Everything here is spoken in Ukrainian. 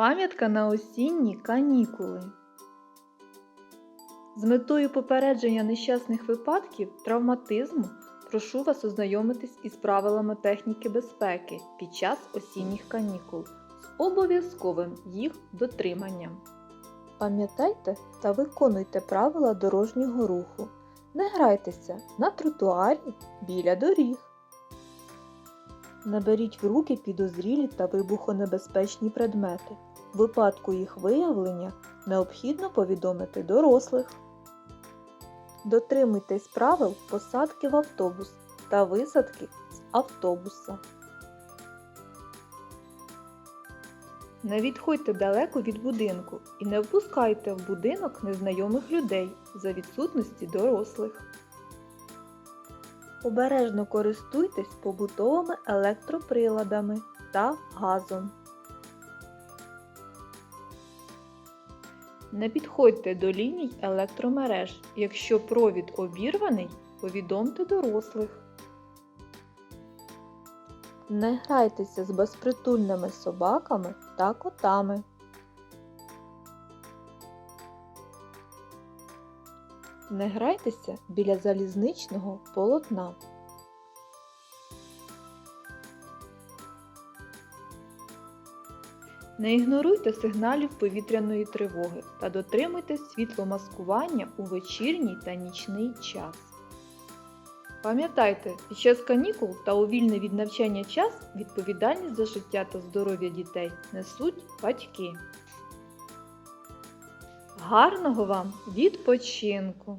Пам'ятка на осінні канікули. З метою попередження нещасних випадків травматизму прошу вас ознайомитись із правилами техніки безпеки під час осінніх канікул з обов'язковим їх дотриманням. Пам'ятайте та виконуйте правила дорожнього руху. Не грайтеся на тротуарі біля доріг. Наберіть в руки підозрілі та вибухонебезпечні предмети. В випадку їх виявлення необхідно повідомити дорослих. Дотримуйтесь правил посадки в автобус та висадки з автобуса. Не відходьте далеко від будинку і не впускайте в будинок незнайомих людей за відсутності дорослих. Обережно користуйтесь побутовими електроприладами та газом. Не підходьте до ліній електромереж. Якщо провід обірваний, повідомте дорослих. Не грайтеся з безпритульними собаками та котами. Не грайтеся біля залізничного полотна. Не ігноруйте сигналів повітряної тривоги та дотримуйтесь світломаскування у вечірній та нічний час. Пам'ятайте, під час канікул та у вільний від навчання час відповідальність за життя та здоров'я дітей несуть батьки. Гарного вам відпочинку!